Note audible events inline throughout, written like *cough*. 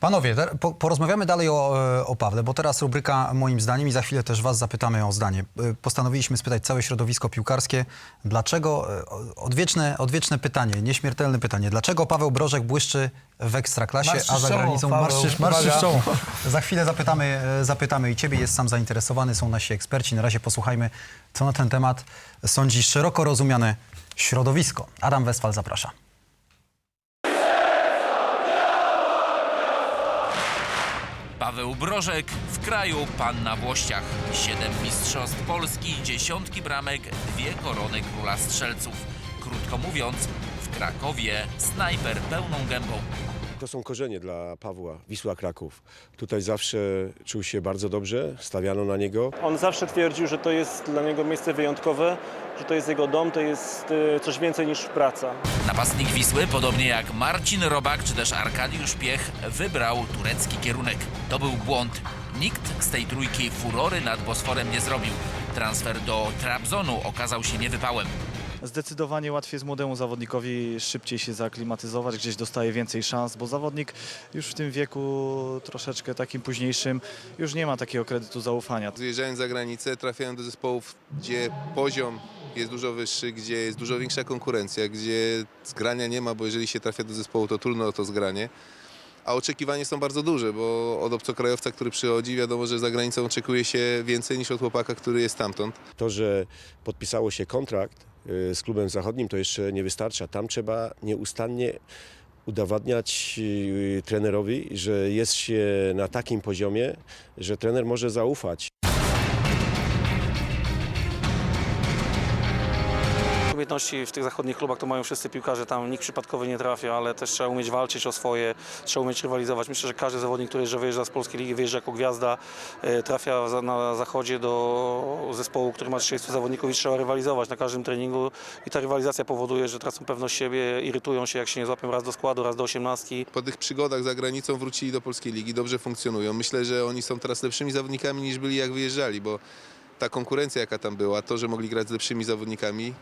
Panowie, po, porozmawiamy dalej o, e, o Pawle, bo teraz rubryka moim zdaniem i za chwilę też was zapytamy o zdanie. E, Postanowiliśmy spytać całe środowisko piłkarskie, dlaczego, e, odwieczne, odwieczne pytanie, nieśmiertelne pytanie, dlaczego Paweł Brożek błyszczy w Ekstraklasie, a za granicą Paweł, czoło. Za chwilę zapytamy, zapytamy i ciebie, jest sam zainteresowany, są nasi eksperci. Na razie posłuchajmy, co na ten temat sądzi szeroko rozumiane środowisko. Adam Westfal zaprasza. Paweł Brożek w kraju pan na włościach. Siedem mistrzostw Polski, dziesiątki bramek, dwie korony króla strzelców. Krótko mówiąc, w Krakowie snajper pełną gębą. To są korzenie dla Pawła, Wisła Kraków. Tutaj zawsze czuł się bardzo dobrze, stawiano na niego. On zawsze twierdził, że to jest dla niego miejsce wyjątkowe, że to jest jego dom, to jest e, coś więcej niż praca. Napastnik Wisły, podobnie jak Marcin Robak czy też Arkadiusz Piech, wybrał turecki kierunek. To był błąd. Nikt z tej trójki furory nad Bosforem nie zrobił. Transfer do Trabzonu okazał się niewypałem. Zdecydowanie łatwiej jest młodemu zawodnikowi szybciej się zaaklimatyzować, gdzieś dostaje więcej szans, bo zawodnik już w tym wieku troszeczkę takim późniejszym już nie ma takiego kredytu zaufania. Wyjeżdżając za granicę trafiają do zespołów, gdzie poziom jest dużo wyższy, gdzie jest dużo większa konkurencja, gdzie zgrania nie ma, bo jeżeli się trafia do zespołu, to trudno o to zgranie. A oczekiwania są bardzo duże, bo od obcokrajowca, który przychodzi, wiadomo, że za granicą oczekuje się więcej niż od chłopaka, który jest stamtąd. To, że podpisało się kontrakt y, z klubem zachodnim, to jeszcze nie wystarcza. Tam trzeba nieustannie udowadniać y, trenerowi, że jest się na takim poziomie, że trener może zaufać. W tych zachodnich klubach to mają wszyscy piłkarze, tam nikt przypadkowy nie trafia, ale też trzeba umieć walczyć o swoje, trzeba umieć rywalizować. Myślę, że każdy zawodnik, który wyjeżdża z polskiej ligi, wyjeżdża jako gwiazda, e, trafia na zachodzie do zespołu, który ma 30 zawodników i trzeba rywalizować na każdym treningu i ta rywalizacja powoduje, że tracą pewność siebie, irytują się, jak się nie złapią raz do składu, raz do osiemnastki. Po tych przygodach za granicą wrócili do polskiej ligi, dobrze funkcjonują. Myślę, że oni są teraz lepszymi zawodnikami niż byli jak wyjeżdżali, bo ta konkurencja jaka tam była, to, że mogli grać z lepszymi zawodnikami,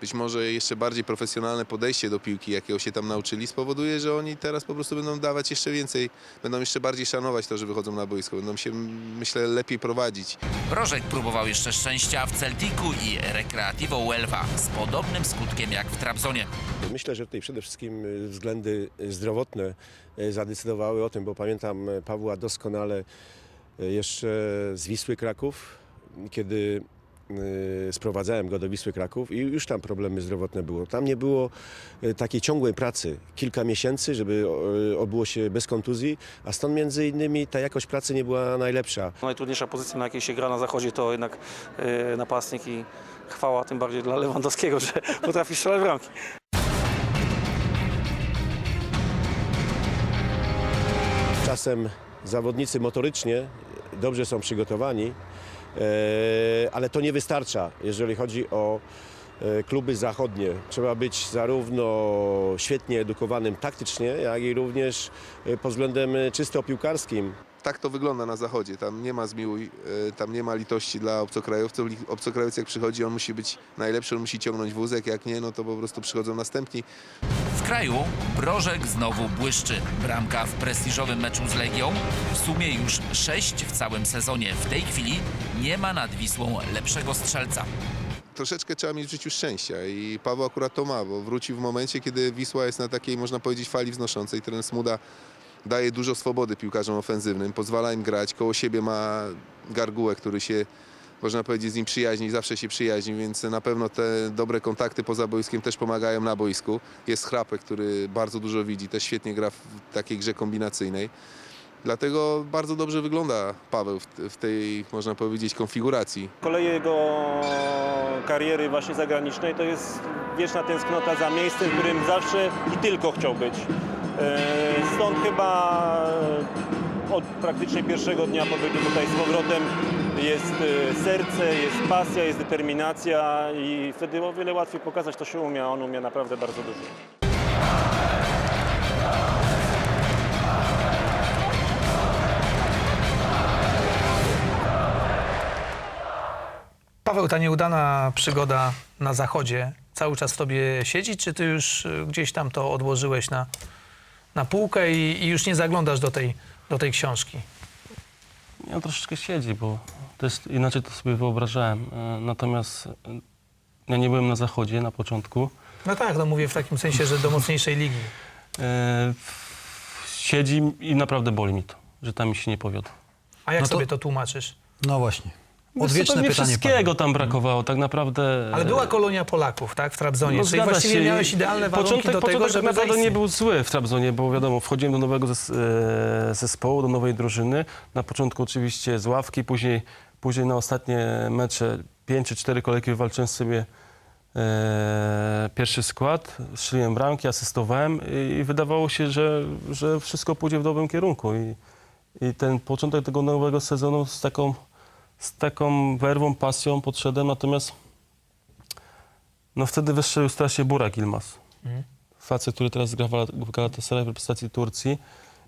być może jeszcze bardziej profesjonalne podejście do piłki, jakiego się tam nauczyli, spowoduje, że oni teraz po prostu będą dawać jeszcze więcej, będą jeszcze bardziej szanować to, że wychodzą na boisko, będą się, myślę, lepiej prowadzić. Brożek próbował jeszcze szczęścia w Celticu i Recreativo Huelva z podobnym skutkiem jak w Trabzonie. Myślę, że tutaj przede wszystkim względy zdrowotne y, zadecydowały o tym, bo pamiętam y, Pawła doskonale y, jeszcze z Wisły Kraków, kiedy sprowadzałem go do Wisły Kraków i już tam problemy zdrowotne było. Tam nie było y, takiej ciągłej pracy, kilka miesięcy, żeby y, obyło się bez kontuzji, a stąd między innymi ta jakość pracy nie była najlepsza. Najtrudniejsza pozycja, na jakiej się gra na zachodzie, to jednak napastnik i chwała tym bardziej dla Lewandowskiego, że *laughs* potrafi strzelać bramki. Czasem zawodnicy motorycznie dobrze są przygotowani, ale to nie wystarcza, jeżeli chodzi o e, kluby zachodnie. Trzeba być zarówno świetnie edukowanym taktycznie, jak i również e, pod względem e, czysto piłkarskim. Tak to wygląda na zachodzie. Tam nie ma zmiłuj, e, tam nie ma litości dla obcokrajowców. Obcokrajowiec jak przychodzi, on musi być najlepszy, on musi ciągnąć wózek, jak nie, no to po prostu przychodzą następni. W kraju Brożek znowu błyszczy. Bramka w prestiżowym meczu z Legią. W sumie już sześć w całym sezonie. W tej chwili nie ma nad Wisłą lepszego strzelca. Troszeczkę trzeba mieć w życiu szczęścia i Paweł akurat to ma, bo wrócił w momencie, kiedy Wisła jest na takiej, można powiedzieć, fali wznoszącej. Trener Smuda daje dużo swobody piłkarzom ofensywnym, pozwala im grać, koło siebie ma Gargułę, który się, można powiedzieć, z nim przyjaźni, zawsze się przyjaźni, więc na pewno te dobre kontakty poza boiskiem też pomagają na boisku. Jest Chrapek, który bardzo dużo widzi, też świetnie gra w takiej grze kombinacyjnej. Dlatego bardzo dobrze wygląda Paweł w, tej, można powiedzieć, konfiguracji. Koleje jego kariery właśnie zagranicznej to jest wieczna tęsknota za miejscem, w którym zawsze i tylko chciał być. E, Stąd chyba od praktycznie pierwszego dnia pobytu tutaj z powrotem jest e, serce, jest pasja, jest determinacja i wtedy o wiele łatwiej pokazać to się umie, a on umie naprawdę bardzo dużo. Paweł, ta nieudana przygoda na zachodzie cały czas w tobie siedzi, czy ty już y, gdzieś tam to odłożyłeś na, na półkę i, i już nie zaglądasz do tej, do tej książki. Ja troszeczkę siedzi, bo to jest, inaczej to sobie wyobrażałem. E, Natomiast e, ja nie byłem na zachodzie na początku. No tak, no mówię w takim sensie, że do mocniejszej ligi. E, Siedzi i naprawdę boli mi to, że tam mi się nie powiodło. A jak No to- sobie to tłumaczysz? No właśnie. Odwieczne pewnie pytanie. wszystkiego tam brakowało, tak naprawdę. Ale była kolonia Polaków, tak, w Trabzonie, No, czyli właściwie się. miałeś idealne warunki początek, do tego, początek żeby nie był zły w Trabzonie, bo wiadomo, wchodziłem do nowego e, zespołu, do nowej drużyny. Na początku oczywiście z ławki, później, później na ostatnie mecze, pięć czy cztery kolejki wywalczyłem sobie e, pierwszy skład, strzeliłem bramki, asystowałem i, i wydawało się, że, że wszystko pójdzie w dobrym kierunku. I, I ten początek tego nowego sezonu z taką, z taką werwą, pasją podszedłem, natomiast no wtedy wystrzelił strasznie Burak Ilmaz. Mhm. Facet, który teraz gra w Gal- w Galatasaray w reprezentacji Turcji.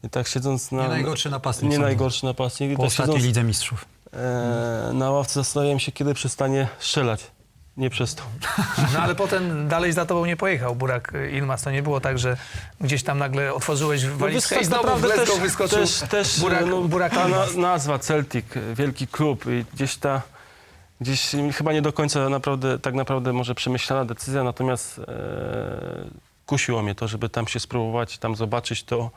I tak siedząc na... Nie najgorszy napastnik. Nie najgorszy napastnik. I Po tak ostatniej siedząc Lidze Mistrzów. e, na ławce zastanawiałem się, kiedy przestanie strzelać. Nie przestał. *laughs* No ale potem dalej za tobą nie pojechał Burak Ilmaz. To nie było tak, że gdzieś tam nagle otworzyłeś walizkę wiesz, i znowu w też, wyskoczył też, też Burak, no, Burak ta na, nazwa Celtic, wielki klub i gdzieś ta, gdzieś chyba nie do końca naprawdę, tak naprawdę może przemyślana decyzja, natomiast e, kusiło mnie to, żeby tam się spróbować, tam zobaczyć to.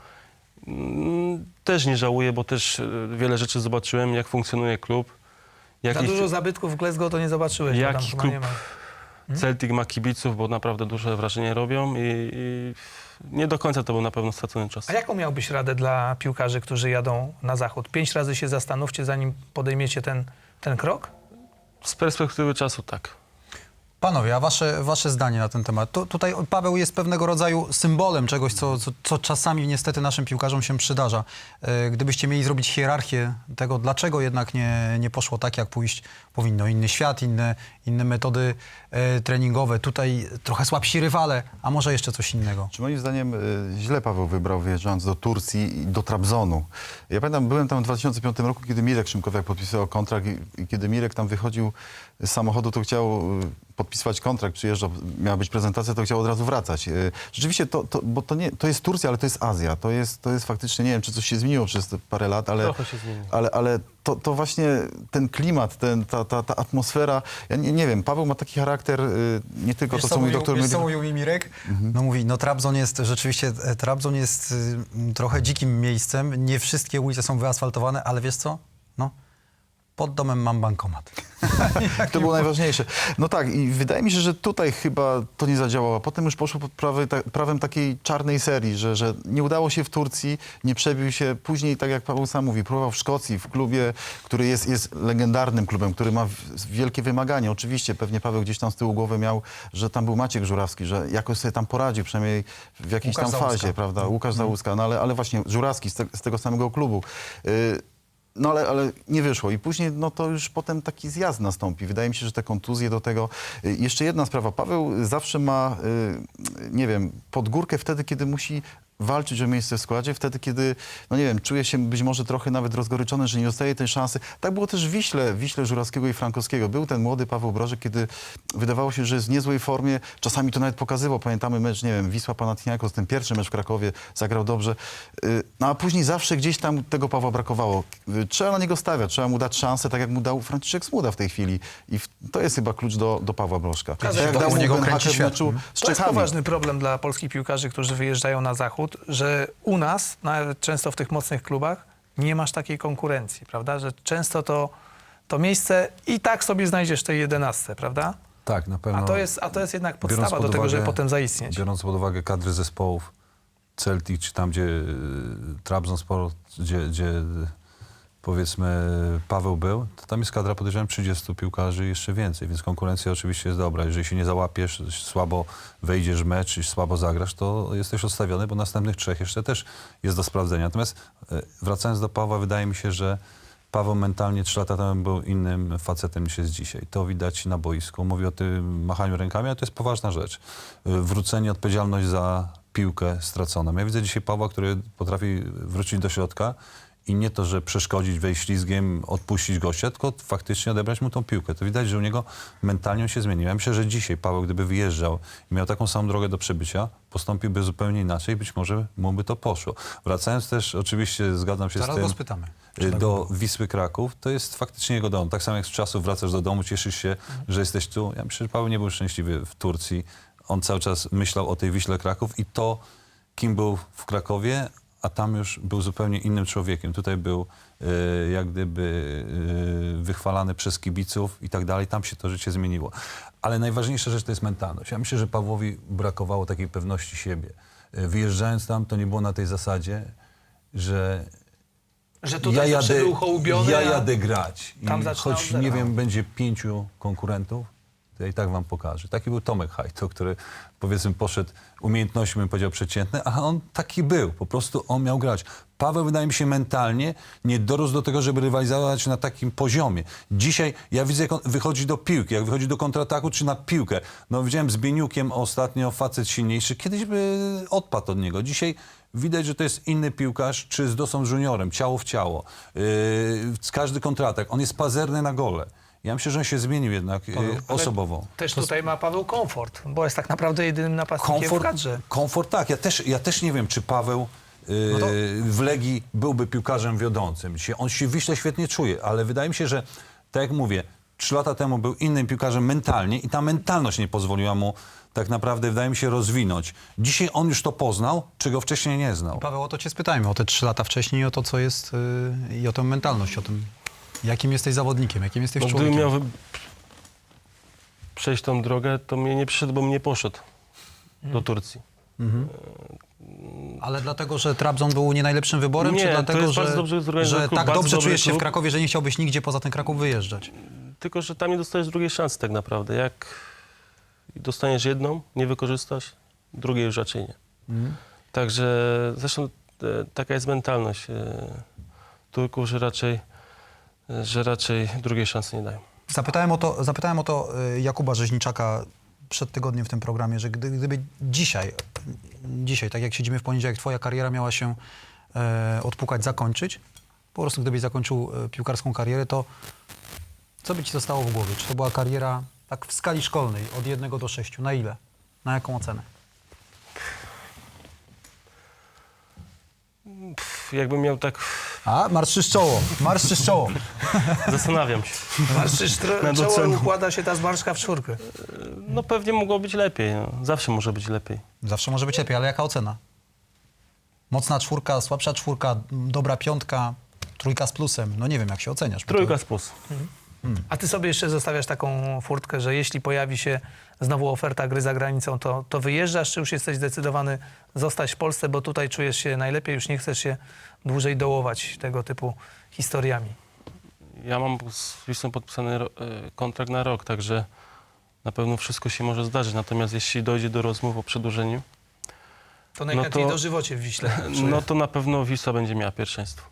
Mm, Też nie żałuję, bo też e, wiele rzeczy zobaczyłem, jak funkcjonuje klub. Za jakich- dużo zabytków w Glasgow to nie zobaczyłeś. tam Jaki chyba klub nie ma. Celtic ma kibiców, bo naprawdę duże wrażenie robią i, i nie do końca to był na pewno stracony czas. A jaką miałbyś radę dla piłkarzy, którzy jadą na zachód? Pięć razy się zastanówcie, zanim podejmiecie ten, ten krok? Z perspektywy czasu tak. Panowie, a wasze, wasze zdanie na ten temat? Tu, tutaj Paweł jest pewnego rodzaju symbolem czegoś, co, co, co czasami niestety naszym piłkarzom się przydarza. E, Gdybyście mieli zrobić hierarchię tego, dlaczego jednak nie, nie poszło tak, jak pójść powinno. Inny świat, inne, inne metody e, treningowe, tutaj trochę słabsi rywale, a może jeszcze coś innego. Czy moim zdaniem y, źle Paweł wybrał wyjeżdżając do Turcji i do Trabzonu? Ja pamiętam, byłem tam w 2005 roku, kiedy Mirek Szymkowiak podpisywał kontrakt i, i kiedy Mirek tam wychodził samochodu, to chciał y, podpisywać kontrakt, przyjeżdżał, miała być prezentacja, to chciał od razu wracać. Y, Rzeczywiście, to, to, bo to, nie, to jest Turcja, ale to jest Azja. To jest, to jest faktycznie, nie wiem, czy coś się zmieniło przez te parę lat, ale... Trochę się zmieniło. Ale, ale to, to właśnie ten klimat, ten, ta, ta, ta atmosfera, ja nie, nie wiem, Paweł ma taki charakter, y, nie tylko to, co mówi doktor wiesz, co mówił mi Mirek? No mówi, no Trabzon jest rzeczywiście, e, Trabzon jest y, trochę dzikim miejscem. Nie wszystkie ulice są wyasfaltowane, ale wiesz co? No, pod domem mam bankomat. *laughs* To było najważniejsze. No tak, i wydaje mi się, że tutaj chyba to nie zadziałało. Potem już poszło pod prawy, ta, prawem takiej czarnej serii, że, że nie udało się w Turcji, nie przebił się. Później, tak jak Paweł sam mówi, próbował w Szkocji, w klubie, który jest, jest legendarnym klubem, który ma wielkie wymagania. Oczywiście pewnie Paweł gdzieś tam z tyłu głowy miał, że tam był Maciek Żurawski, że jakoś sobie tam poradził, przynajmniej w jakiejś Łukasz tam Załuska. fazie, prawda? Łukasz Załuska, no ale, ale właśnie Żurawski z, te, z tego samego klubu. Y, no ale, ale nie wyszło i później no to już potem taki zjazd nastąpi. Wydaje mi się, że te kontuzje do tego. Y, Jeszcze jedna sprawa. Paweł zawsze ma, y, nie wiem, pod górkę wtedy, kiedy musi walczyć o miejsce w składzie, wtedy, kiedy, no nie wiem, czuje się być może trochę nawet rozgoryczony, że nie dostaje tej szansy. Tak było też w Wiśle, Wiśle Żurawskiego i Frankowskiego. Był ten młody Paweł Brożek, kiedy wydawało się, że jest w niezłej formie. Czasami to nawet pokazywał. Pamiętamy mecz, nie wiem, Wisła Panathinaikos, ten pierwszy mecz w Krakowie, zagrał dobrze. Y, No a później zawsze gdzieś tam tego Pawła brakowało. Y, Trzeba na niego stawiać, trzeba mu dać szansę, tak jak mu dał Franciszek Smuda w tej chwili. I to jest chyba klucz do, do Pawła Brożka. Tak jak dał mu niego kręci w meczu z To jest poważny problem dla polskich piłkarzy, którzy wyjeżdżają na zachód, że u nas, nawet często w tych mocnych klubach, nie masz takiej konkurencji, prawda? Że często to, to miejsce i tak sobie znajdziesz tej jedenastce, prawda? Tak, na pewno. A to jest, a to jest jednak podstawa do pod tego, żeby uwagę- potem zaistnieć. Biorąc pod uwagę kadry zespołów Celtic, czy tam, gdzie y, Trabzonspor, gdzie, gdzie powiedzmy Paweł był, to tam jest kadra, podejrzewam, 30 piłkarzy jeszcze więcej, więc konkurencja oczywiście jest dobra. Jeżeli się nie załapiesz, słabo wejdziesz w mecz słabo zagrasz, to jesteś odstawiony, bo następnych trzech jeszcze też jest do sprawdzenia. Natomiast y, wracając do Pawła, wydaje mi się, że Paweł mentalnie trzy lata temu był innym facetem niż jest dzisiaj. To widać na boisku. Mówi o tym machaniu rękami, ale to jest poważna rzecz. Y, Wrócenie, odpowiedzialność za piłkę straconą. Ja widzę dzisiaj Pawła, który potrafi wrócić do środka i nie to, że przeszkodzić, wejść ślizgiem, odpuścić gościa, tylko faktycznie odebrać mu tą piłkę. To widać, że u niego mentalnie on się zmienił. Ja myślę, że dzisiaj Paweł, gdyby wyjeżdżał i miał taką samą drogę do przebycia, postąpiłby zupełnie inaczej, być może mu by to poszło. Wracając też, oczywiście zgadzam się Zaraz z tym, go spytamy. czy y, tak do. Wisły Kraków, to jest faktycznie jego dom. Tak samo jak z czasów wracasz do domu, cieszysz się, że jesteś tu. Ja myślę, że Paweł nie był szczęśliwy w Turcji. On cały czas myślał o tej Wiśle Kraków i to, kim był w Krakowie, a tam już był zupełnie innym człowiekiem. Tutaj był y, jak gdyby y, wychwalany przez kibiców i tak dalej. Tam się to życie zmieniło. Ale najważniejsza rzecz to jest mentalność. Ja myślę, że Pawłowi brakowało takiej pewności siebie. Y, Wyjeżdżając tam, to nie było na tej zasadzie, że Że tutaj był hołubiony, ja a jadę grać. I tam zaczynał choć zera. nie wiem, będzie pięciu konkurentów, ja i tak wam pokażę. Taki był Tomek Hajto, który powiedzmy poszedł umiejętnością, bym powiedział, przeciętne, a on taki był. Po prostu on miał grać. Paweł, wydaje mi się, mentalnie nie dorósł do tego, żeby rywalizować na takim poziomie. Dzisiaj ja widzę, jak on wychodzi do piłki, jak wychodzi do kontrataku, czy na piłkę. No widziałem z Bieniukiem ostatnio facet silniejszy. Kiedyś by odpadł od niego. Dzisiaj widać, że to jest inny piłkarz, czy z Dosą Juniorem, ciało w ciało. Yy, każdy kontratak. On jest pazerny na gole. Ja myślę, że on się zmienił jednak yy, osobowo. Też tutaj ma Paweł komfort, bo jest tak naprawdę jedynym napastnikiem w Komfort, kadrze. komfort tak. Ja też, ja też nie wiem, czy Paweł yy, No to- w Legii byłby piłkarzem wiodącym. On się w Wiśle świetnie czuje, ale wydaje mi się, że tak jak mówię, trzy lata temu był innym piłkarzem mentalnie i ta mentalność nie pozwoliła mu tak naprawdę, wydaje mi się, rozwinąć. Dzisiaj on już to poznał, czego wcześniej nie znał. Paweł, o to cię spytajmy, o te trzy lata wcześniej, o to, co jest y, i o tę mentalność, o tym, jakim jesteś zawodnikiem, jakim jesteś No, gdybym człowiekiem. miał wy- przejść tą drogę, to mnie nie przyszedł, bo mnie poszedł do Turcji. Ale dlatego, że Trabzon był nie najlepszym wyborem, Nie, czy dlatego, że, że klub, tak dobrze czujesz się w. Krakowie, że nie chciałbyś nigdzie poza ten Kraków wyjeżdżać? Tylko, że tam nie dostajesz drugiej szansy tak naprawdę. Jak dostaniesz jedną, nie wykorzystasz, drugiej już raczej nie. Także zresztą e, taka jest mentalność e, Turków, że raczej, e, że raczej drugiej szansy nie dają. Zapytałem o to, zapytałem o to y, Jakuba Rzeźniczaka przed tygodniem w tym programie, że gdy, gdyby dzisiaj, dzisiaj, tak jak siedzimy w poniedziałek, twoja kariera miała się e, odpukać, zakończyć, po prostu gdybyś zakończył e, piłkarską karierę, to co by ci zostało w głowie? Czy to była kariera tak w skali szkolnej, od jednego do sześciu? Na ile? Na jaką ocenę? Pff, Jakbym miał tak, A, marszczysz czoło, marszczysz czoło. *laughs* zastanawiam się. Nad czoło układa się ta zmarszka w czwórkę. No pewnie mogło być lepiej, no. zawsze może być lepiej. Zawsze może być lepiej, ale jaka ocena? Mocna czwórka, słabsza czwórka, dobra piątka, trójka z plusem. No nie wiem, jak się oceniasz. bo to- Trójka z plus. A ty sobie jeszcze zostawiasz taką furtkę, że jeśli pojawi się znowu oferta gry za granicą, to, to wyjeżdżasz, czy już jesteś zdecydowany zostać w Polsce, bo tutaj czujesz się najlepiej, już nie chcesz się dłużej dołować tego typu historiami? Ja mam z Wisłą podpisany e, kontrakt na rok, także na pewno wszystko się może zdarzyć. Natomiast jeśli dojdzie do rozmów o przedłużeniu, To najchętniej to- dożywocie w Wiśle. *laughs* no to na pewno Wisła będzie miała pierwszeństwo.